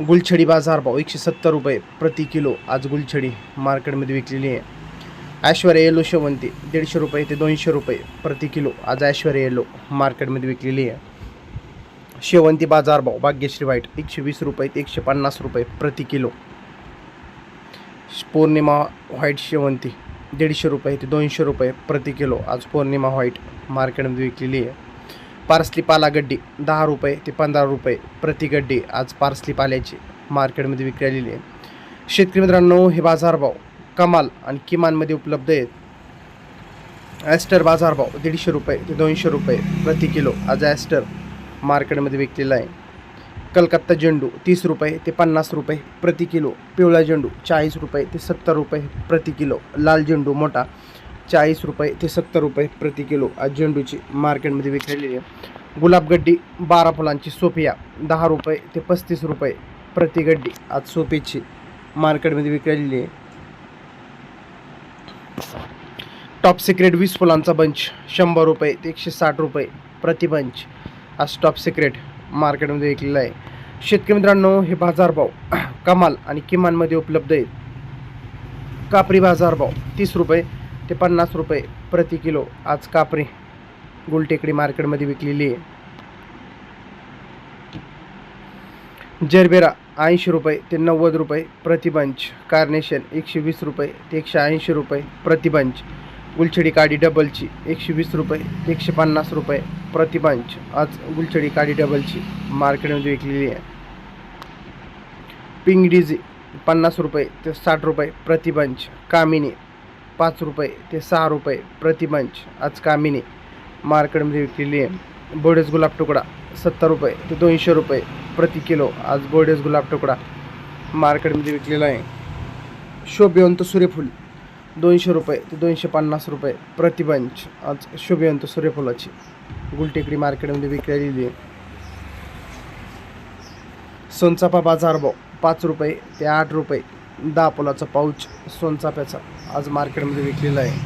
गुलछडी बाजारभाव एकशे सत्तर रुपये प्रति किलो. आज गुलछडी मार्केटमध्ये विकलेली आहे. ऐश्वर्या येलो शेवंती दीडशे रुपये ते दोनशे रुपये प्रति किलो. आज ऐश्वर्या येलो मार्केटमध्ये विकलेली आहे. शेवंती बाजारभाव भाग्यश्री व्हाईट एकशे वीस रुपये ते एकशे पन्नास रुपये प्रति किलो. पौर्णिमा व्हाईट शेवंती दीडशे रुपये ते दोनशे रुपये प्रति किलो. आज पौर्णिमा व्हाईट मार्केटमध्ये विकलेली आहे. पार्सली पाला गड्डी दहा रुपये ते पंधरा रुपये प्रति गड्डी आज पार्सली पाल्याची मार्केटमध्ये विक्री आलेली आहे. शेतकरी मित्रांनो हे बाजारभाव कमाल आणि किमानमध्ये उपलब्ध आहेत. ॲस्टर बाजारभाव दीडशे रुपये ते दोनशे रुपये प्रति किलो आज ॲस्टर मार्केटमध्ये विकलेला आहे. कलकत्ता झेंडू तीस रुपये ते पन्नास रुपये प्रति किलो पिवळा झेंडू चाळीस रुपये ते सत्तर रुपये प्रति किलो लाल झेंडू मोठा चाळीस रुपये ते सत्तर रुपये प्रति किलो आज झेंडूची मार्केटमध्ये विकलेली आहे. गुलाबगड्डी बारा फुलांची सोफिया दहा रुपये ते पस्तीस रुपये प्रति गड्डी आज सोफीची मार्केटमध्ये विकलेली आहे. टॉप सिक्रेट वीस फुलांचा बंच शंभर रुपये ते एकशे साठ रुपये प्रति बंच आज टॉप सिक्रेट मार्केटमध्ये विकलेला आहे. शेतकरी मित्रांनो हे बाजारभाव कमाल आणि किमानमध्ये उपलब्ध आहेत. कापरी बाजारभाव तीस रुपये ते पन्नास रुपये प्रति किलो. आज कापरी गुलटेकडी मार्केटमध्ये विकलेली आहे. जरबेरा ऐंशी रुपये ते नव्वद रुपये प्रतिबंच कार्नेशन एकशे वीस रुपये ते एकशे ऐंशी रुपये प्रतिबंच गुलछडी काडी डबलची एकशे वीस रुपये ते एकशे पन्नास रुपये प्रतिबंच आज गुलछडी काडी डबलची मार्केटमध्ये विकलेली आहे. पिंगडीजी डिझी पन्नास रुपये ते साठ रुपये प्रतिबंच कामिनी पाच रुपये ते सहा रुपये प्रतिमंच आज कामिनी. मार्केटमध्ये विकलेली आहे. बोडेस गुलाब तुकडा सत्तर रुपये ते दोनशे रुपये प्रति किलो. आज बोडेस गुलाब तुकडा मार्केटमध्ये विकलेला आहे. शोभिवंत सूर्यफूल दोनशे रुपये ते दोनशे पन्नास रुपये प्रतिबंच आज शोभिवंत सूर्यफुलाची गुलटेकडी मार्केटमध्ये विकलेली आहे. सोनचाफा बाजारभाव पाच रुपये ते आठ रुपये दहा पोलाचा पाऊच सोनचाफ्याचा आज मार्केटमध्ये विकलेला आहे.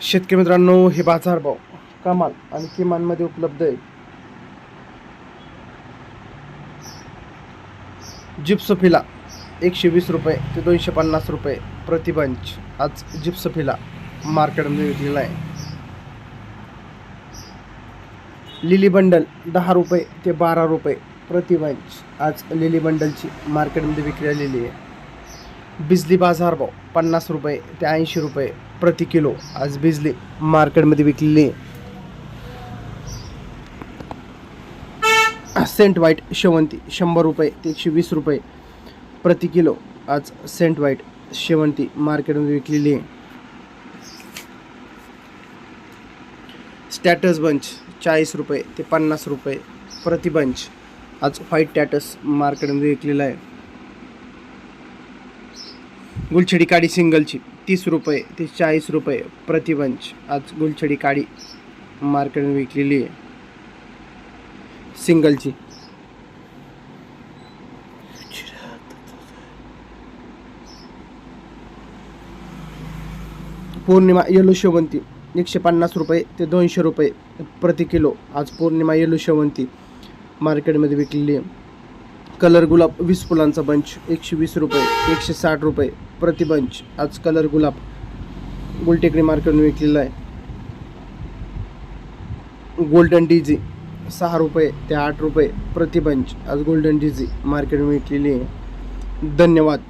शेतकरी मित्रांनो हे बाजारभाव कमाल आणि किमानमध्ये उपलब्ध आहे. जिप्सफिला एकशे वीस रुपये ते दोनशे पन्नास रुपये प्रतिबंच आज जिप्सफिला मार्केटमध्ये विकलेला आहे. लिली बंडल दहा रुपये ते बारा रुपये प्रति आज लिली बंडलची मार्केटमध्ये विक्री आलेली आहे. बिजली बाजारभाव पन्नास रुपये ते ऐंशी रुपये प्रति किलो आज बिजली मार्केटमध्ये विकलेली आहे. सेंट वाईट शेवंती शंभर रुपये ते एकशे वीस रुपये प्रति किलो आज सेंट वाईट शेवंती मार्केटमध्ये विकलेली आहे. स्टॅटस बंच चाळीस रुपये ते पन्नास रुपये प्रतिबंच आज व्हाईट टॅटस मार्केटमध्ये विकलेला आहे. गुलछडी काडी सिंगलची तीस रुपये ते चाळीस रुपये प्रतिबंच आज गुलछडी काडी मार्केटमध्ये विकलेली आहे. सिंगलची पौर्णिमा येलो शेवंती एकशे पन्नास रुपये ते दोनशे रुपये प्रति किलो. आज पौर्णिमा येलो शेवंती. मार्केटमध्ये विकलेली आहे. कलर गुलाब वीस फुलांचा बंच एकशे वीस रुपये एकशे साठ रुपये प्रति बंच. आज कलर गुलाब गुलटेकडी मार्केटमध्ये विकलेला आहे. गोल्डन डीजी सहा रुपये ते आठ रुपये प्रति बंच. आज गोल्डन डीजी मार्केटमध्ये विकलेली आहे. धन्यवाद.